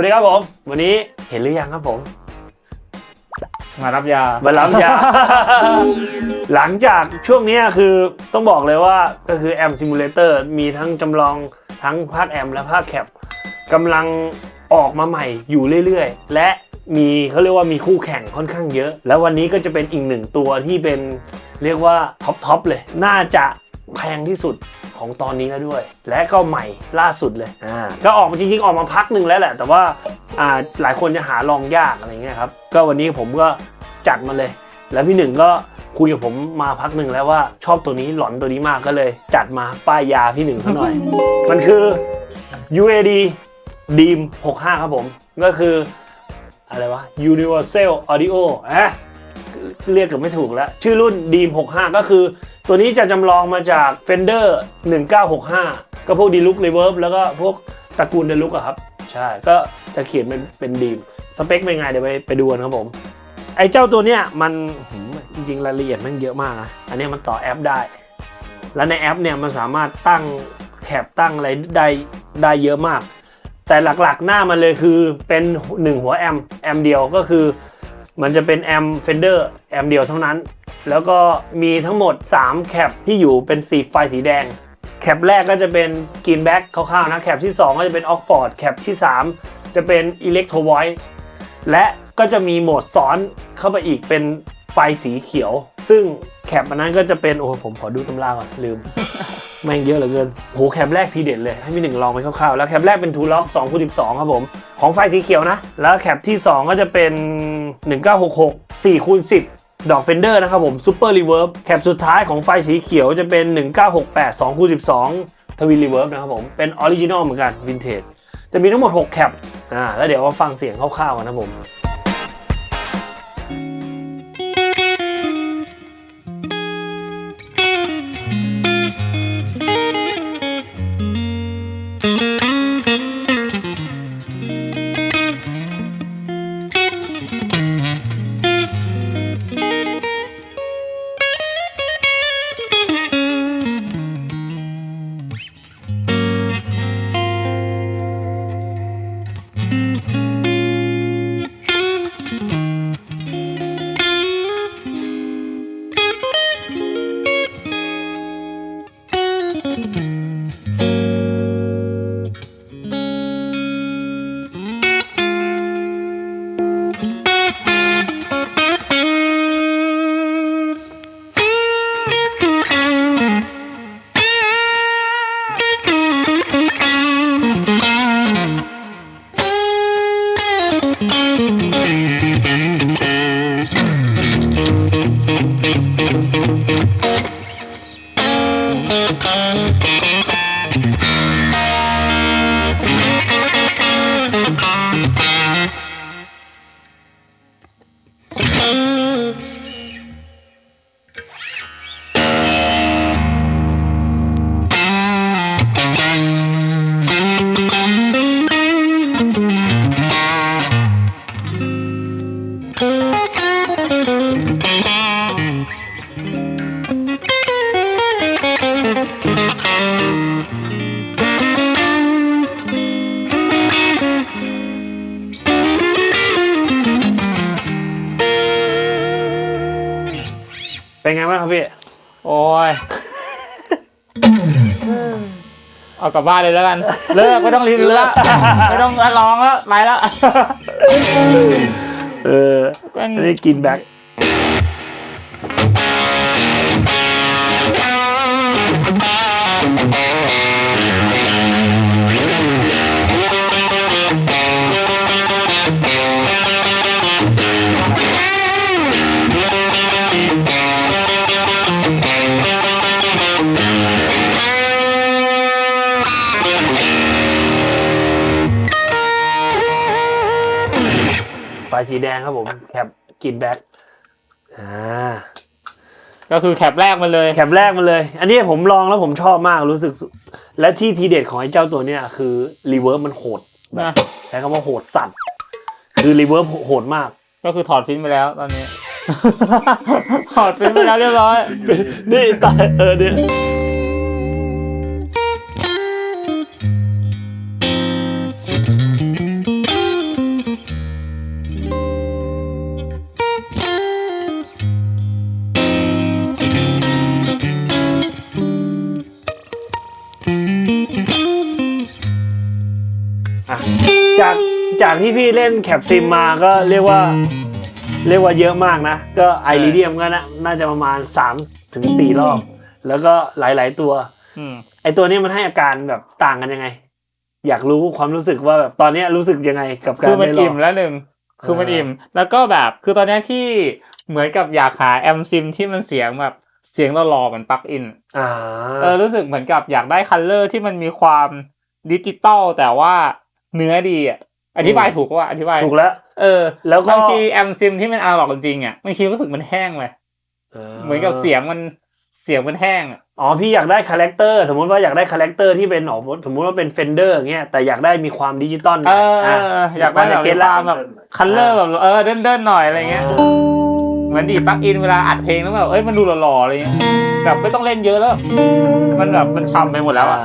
สวัสดีครับผม วันนี้เห็นหรือยังครับผม มารับยามารับยา หลังจากช่วงเนี้ยคือต้องบอกเลยว่าก็คือแอมซิมูเลเตอร์มีทั้งจำลองทั้งภาคแอมและภาคแคปกำลังออกมาใหม่อยู่เรื่อยๆ และมีเขาเรียกว่ามีคู่แข่งค่อนข้างเยอะ แล้ววันนี้ก็จะเป็นอีกหนึ่งตัวที่เป็นเรียกว่าท็อปทอปเลย น่าจะ แพงที่สุดของตอนนี้แล้วด้วย และก็ใหม่ล่าสุดเลยอ่าก็ออกมาจริงๆ ออกมาพักหนึ่งแล้วแหละ แต่ว่าอ่าหลายคนจะหาลองยากอะไรเงี้ยครับก็วันนี้ผมก็จัดมาเลย แล้วพี่หนึ่งก็คุยกับผมมาพักหนึ่งแล้วว่าชอบตัวนี้หลอนตัวนี้มากก็เลย จัดมาป้ายยาพี่หนึ่งซะหน่อย มันคือ UAD Deem 65 ครับผม ก็คือ อะไรวะ Universal Audio อะ เรียกเกับไม่ถูกแล้ว ชื่อรุ่น Deem 65 ก็คือ ตัวนี้จะจำลองมาจาก Fender 1965 ก็พวก Deluxe Reverb แล้วก็พวกตระกูล Deluxe อะครับ ใช่ก็จะเขียนเป็นเป็นดีมสเปคเป็นไงเดี๋ยวไปไปดูกันครับผม ไอ้เจ้าตัวเนี้ยมันจริงๆรายละเอียดมันเยอะมากนะอันนี้มันต่อแอปได้ แล้วในแอปเนี่ยมันสามารถตั้งแคปตั้งอะไรได้ได้เยอะมาก แต่หลักๆหน้ามันเลยคือเป็นหนึ่งหัวแอมแอมเดียวก็คือ มันจะเป็นแอมเฟนเดอร์แอมเดียวเท่านั้น แล้วก็มีทั้งหมด 3 แคปที่อยู่เป็นสีไฟสีแดง แคปแรกก็จะเป็นกรีนแบ็กคร่าวๆนะแคปที่ 2 ก็จะเป็นออกฟอร์ดแคปที่ 3 จะเป็นอิเล็กโทรไวท์และก็จะมีโหมดซ้อนเข้าไปอีกเป็นไฟสีเขียว ซึ่งแคปอันนั้นก็จะเป็น โอ้ผมขอดูตำราก่อนลืม แม่งเยอะเหลือเกินโหแคปแรกทีเด็ดเลย ให้พี่หนึ่งลองไปคร่าวๆ แล้วแคปแรกเป็นทูล็อก2คูณ12 ครับผม ของไฟสีเขียวนะ แล้วแคปที่ 2 ก็จะเป็น 1966 4คูณ10 ดอกเฟนเดอร์นะครับผมซูเปอร์รีเวิร์บแคปสุดท้ายของไฟสีเขียวจะเป็น 1968 2คูณ12ทวินรีเวิร์บนะครับผมเป็นออริจินอลเหมือนกันวินเทจจะมีทั้งหมด 6 แคปอ่าแล้วเดี๋ยวมาฟังเสียงคร่าวๆกันนะผม เป็นไงบ้างครับพี่ โอ้ย เอากลับบ้านเลยแล้วกัน เลิกไม่ต้องรีวิวแล้ว ไม่ต้องร้องแล้วไปแล้ว เออก็อันนี้กินแบ็ค ไฟสีแดงครับผมแคปกินแบ็คอ่าก็คือแคปแรกมันเลยแคปแรกมาเลย อันนี้ผมลองแล้วผมชอบมากรู้สึกสุดและที่ทีเด็ดของไอ้เจ้าตัวเนี้ยคือรีเวิร์บมันโหดแบบนะใช้คำว่าโหดสัตว์คือรีเวิร์บโหดมาก ก็คือถอดฟินไปแล้วตอนนี้ ถอดฟินไปแล้วเรียบร้อยนี่ตายเออเนี่ย จากที่พี่เล่นแคปซิมมาก็เรียกว่า เรียกว่าเยอะมากนะ ก็ไอรีเดียมก็น่าน่าจะประมาณ3ถึง4รอบ แล้วก็หลาย ๆ ตัวอืมไอตัวนี้มันให้อาการแบบต่างกันยังไง อยากรู้ความรู้สึกว่าแบบตอนเนี้ยรู้สึกยังไงกับการคือมันได้ลอิ่อมงแล้วหนึ่งคือมันอ่าอิ่ม แล้วก็แบบคือตอนเนี้ยที่เหมือนกับอยากหาแอมซิมที่มันเสียงแบบเสียงหล่อๆเหมือนปลั๊กอิน อ่าเออรู้สึกเหมือนกับอยากได้คัลเลอร์ที่มันมีความดิจิตอลแต่ว่าเนื้อดีอะ อธิบายถูกว่าอธิบายถูกแล้ว เออ แล้วก็บางทีแอมซิมที่มันอาร์ล็อกจริงๆอะบางทีรู้สึกมันแห้งเลยเหมือนกับเสียงมันเสียงมันแห้งอะอ๋อพี่อยากได้คาแรคเตอร์สมมติว่าอยากได้คาแรคเตอร์ที่เป็นอ๋อสมมติว่าเป็นเฟนเดอร์อย่างเงี้ยแต่อยากได้มีความดิจิตอลหเอน่อยอเออเอออยากได้แบบเก็มีตคละวามแบบคัลเลอร์แบบเออเดินๆหน่อยอะไรเงี้ยเหมือนดีดปลั๊กอินเวลาอัดเพลงแล้วแบบเอ้ยมันดูหล่อๆอะไรเงี้ยแบบไม่ต้องเล่นเยอะแล้ว มันแบบมันฉ่ำไปหมดแล้วอะ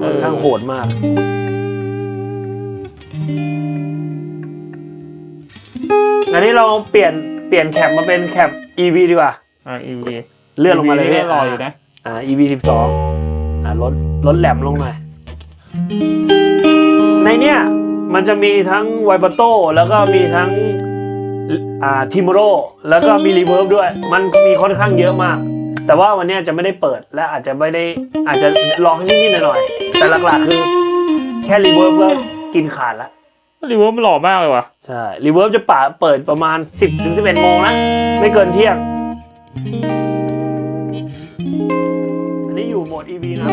เอค่อนอข้างโหดมาก อันนี้เราเปลี่ยนเปลี่ยนแคปมาเป็นแคป EV ดีกว่า อ่าอีวีเลื่อนลงมาเลยนี่ก็รออยู่นะ อ่า EV สิบสองอ่าลดลดแหลมลงหน่อย ในเนี้ยมันจะมีทั้งไวบ r โตแล้วก็มีทั้งอ่าทิมโรแล้วก็มีรีเวิร์บด้วย มันมีค่อนข้างเยอะมาก แต่ว่าวันเนี้ยจะไม่ได้เปิดและอาจจะไม่ได้อาจจะลองนิดๆหน่อยๆแต่หลักๆคือแค่รีเวิร์บก็กินขาดละ รีเวิร์มันหล่อมากเลยว่ะ ใช่รีเวิร์บจะป่าเปิดประมาณ 10ถึง11โมงนะ ไม่เกินเที่ยง อันนี้อยู่โหมด EV นะ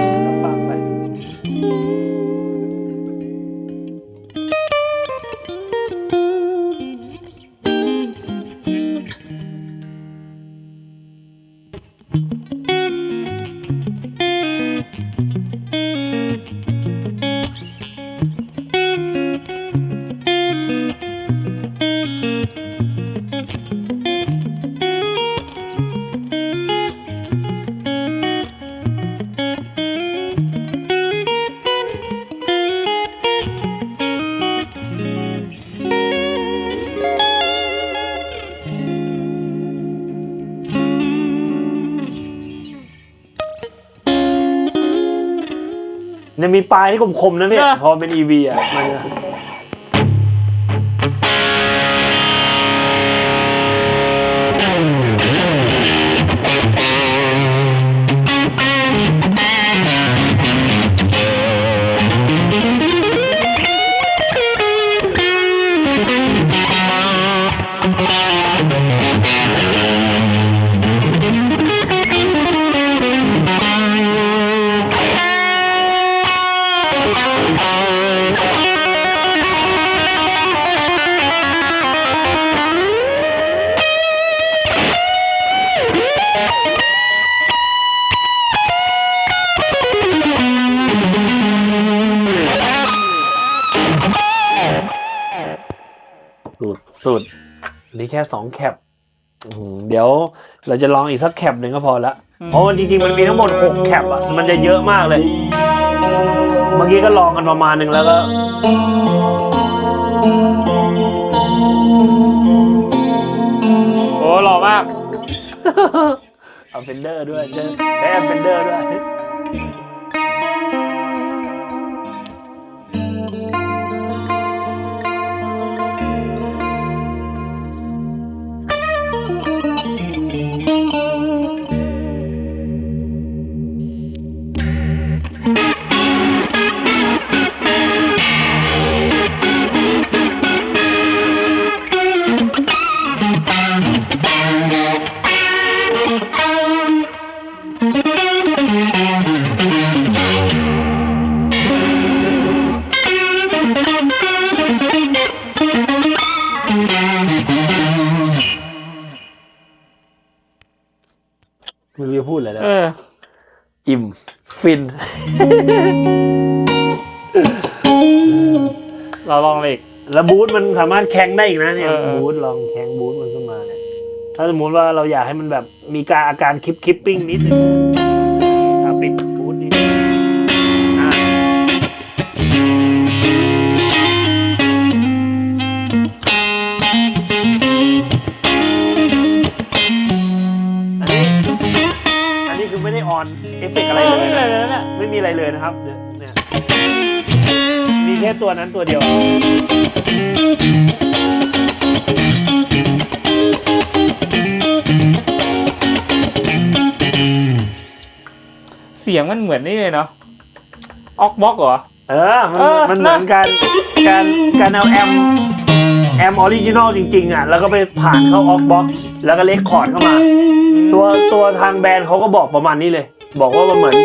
เดี๋ยวฟังไปเนี่ยมีปลายที่คมๆนะเนี่ยเนอะพอเป็น EV อะมัน สุดสุดอันนี้แค่สองแคปอื้อหือเดี๋ยวเราจะลองอีกสักแคปหนึ่งก็พอละเพราะมันจริงๆมันมีทั้งหมดหกแคปอะมันจะเยอะมากเลย เมื่อกี้ก็ลองกันประมาณหนึ่งแล้วก็โอ้หล่อมากเอาเฟนเดอร์ด้วยเจอได้เฟนเดอร์ด้วย ฟิน เราลองเลยอีก แล้วบูธมันสามารถแข่งได้อีกนะเนี่ยเออเออ บูธลองแข่งบูธมันขึ้นมาเนี่ยถ้าสมมติว่าเราอยากให้มันแบบมีการอาการคลิปคลิปปิ้งนิดนึงอะ นะครับเนี่ยเนี่ยมีแค่ตัวนั้นตัวเดียว เสียงมันเหมือนนี่เลยเนาะออกบ็อกเหรอ เออ มันเออมันเหมือนนะ การการการเอาแอมแอมออริจินอลจริงๆอะแล้วก็ไปผ่านเข้าออกบ็อกแล้วก็เลคคอร์ดเข้ามา ตัวตัวทางแบรนด์เขาก็บอกประมาณนี้เลย บอกว่ามันเหมือน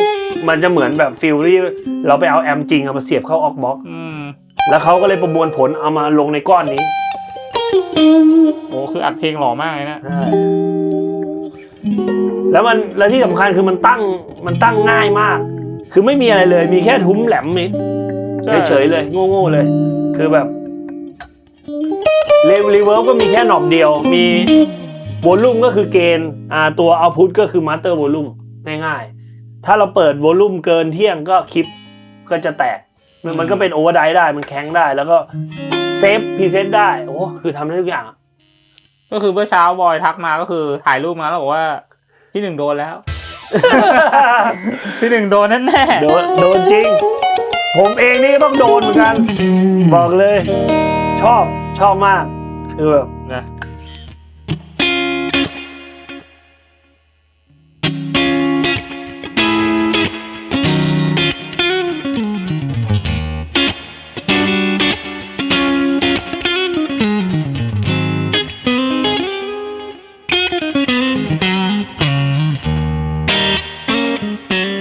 มันจะเหมือนแบบฟิลที่เราไปเอาแอมจริงเอามาเสียบเข้าออกบ็อกอืมแล้วเขาก็เลยประมวลผลเอามาลงในก้อนนี้ โอ้คืออัดเพลงหล่อมากเลยนะ แล้วมันแล้วที่สำคัญคือมันตั้งมันตั้งง่ายมาก คือไม่มีอะไรเลย มีแค่ทุ้มแหลมนิดใช่ เฉยๆเลยโง่ๆเลย คือแบบเลรีเวิร์บก็มีแค่หนอบเดียว มีโวลูมก็คือเกณฑ์อ่าตัวเอาพุทก็คือมาสเตอร์โวลูมง่ายๆ ถ้าเราเปิดโวลูมเกินเที่ยงก็คลิปก็จะแตกมันมันก็เป็นโอเวอร์ไดได้มันแข็งได้แล้วก็เซฟพรีเซนต์ได้ โอ้คือทำได้ทุกอย่าง ก็คือเมื่อเช้าบอยทักมาก็คือถ่ายรูปมาแล้วบอกว่าพี่หนึ่งโดนแล้ว พี่หนึ่งโดนแน่แน่ๆโดนโดนจริง ผมเองนี่ก็ต้องโดนเหมือนกัน บอกเลย ชอบชอบมากคือแบบ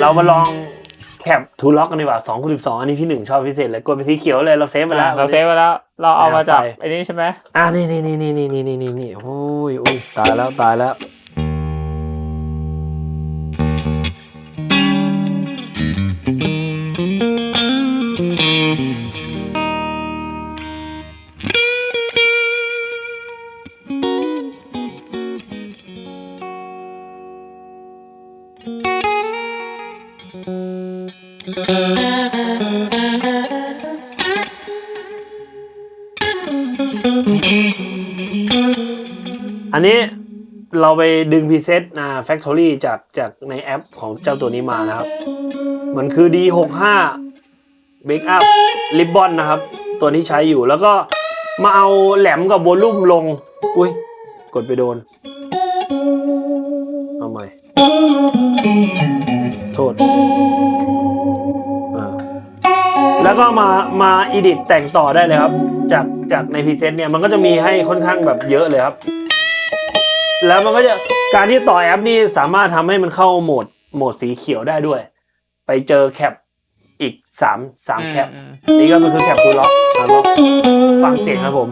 เรามาลองแคปทูล็อกกันดีกว่า2คูณ12อันนี้พี่หนึ่งชอบพิเศษเลยกดไปสีเขียวเลยเราเซฟไปแล้วเราเซฟไว้แล้ว เราเอามาจากไฟไอ้นี่ใช่ไหมอะนี่นี่นี่นี่นี่นี่นี่นี่นี่โอ้ยโอ้ยตายแล้วตายแล้ว ไปดึงพรีเซตนะ Factory จากจากในแอปของเจ้าตัวนี้มานะครับ มันคือ D65 Bake Up Ribbon นะครับ ตัวที่ใช้อยู่แล้วก็มาเอาแหลมกับโวลูมลง อุ้ย กดไปโดน เอาใหม่ โทษอ่าแล้วก็มามาอีดิตแต่งต่อได้เลยครับ จากจากในพรีเซตเนี่ย มันก็จะมีให้ค่อนข้างแบบเยอะเลยครับ แล้วมันก็จะการที่ต่อแอปนี่สามารถทำให้มันเข้าโหมดโหมดสีเขียวได้ด้วย ไปเจอแคปอีกสามสามแคปอืมนี่ก็มันคือแคปทูล็อกแล้วก็ฟังเสียงครับผม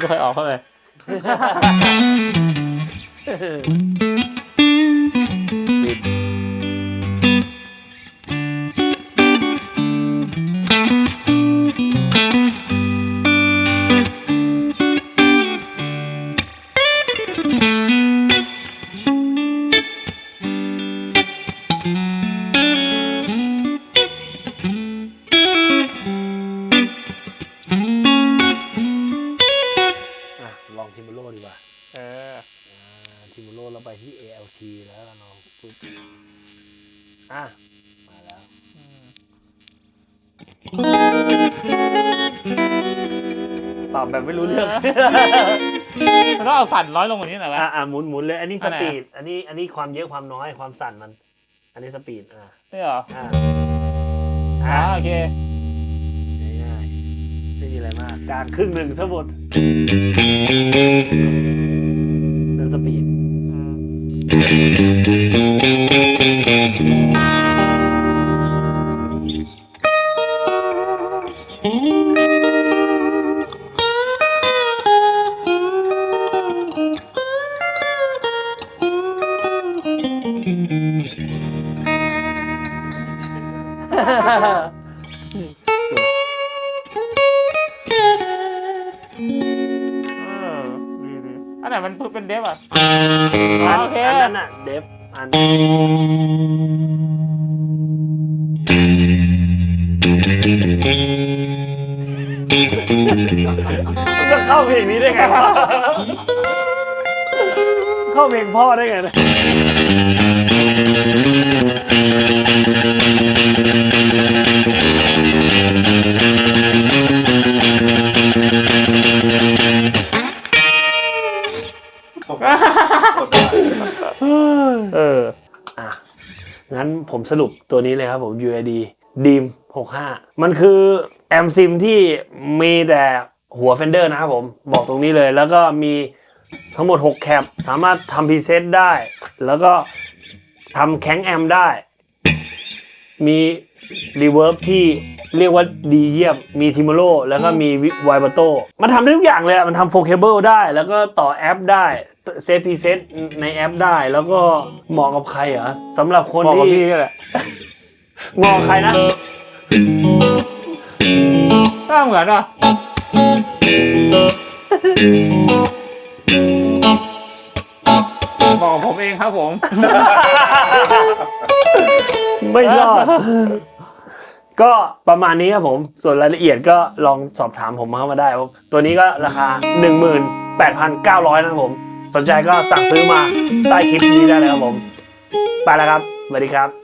ดไม่ค่อยออกเท่าไหร่ ตอบแบบไม่รู้เรื่อง มันต้องเอาสั่นน้อยลงกว่านี้หน่อยวะ อ่าอ่าหมุนหมุนเลย อันนี้อัสนไหนปีด อันนี้อันนี้ความเยอะความน้อยความสั่นมัน อันนี้สปีด อ่านี่เหรออ่าอ่าอ่าโอเค ง่ายๆไม่มีอะไรมากกลางครึ่งหนึ่งทั้งหมดนั่นสปีดอื เออดีดีอันไหนมันเป็นเดฟอะอ๋อโอเค อันนั้นอะ เดฟอันมันจะเข้าเพลงนี้ได้ไงวะเข้าเพลงพ่อได้ไงเนี่ย สรุปตัวนี้เลยครับผม UID DIM 65 มันคือแอมซิมที่มีแต่หัวเฟนเดอร์นะครับผม บอกตรงนี้เลยแล้วก็มีทั้งหมด 6 แคป สามารถทำพรีเซตได้ แล้วก็ทำแข็งแอมได้ มี รีเวิร์บที่เรียกว่าดีเยี่ยม มีทิมโ o แล้วก็มีไวบ a โตมันทำได้ทุกอย่างเลยอะมันทำโฟเคเบิลได้ แล้วก็ต่อแอปได้ เซฟพรีเซตในแอปได้ แล้วก็เหมาะกับใครเหรอสำหรับคนบอกกับที่พี่นี่แหละงอใครนะน่าเหมือนอะบอกกับผมเองครับผม ไม่รอด ก็ประมาณนี้ครับผม ส่วนรายละเอียดก็ลองสอบถามผมเข้ามาได้ครับตัวนี้ก็ราคา 18,900นะครับผม สนใจก็สั่งซื้อมาใต้คลิปนี้ได้เลยครับผม ไปแล้วครับสวัสดีครับ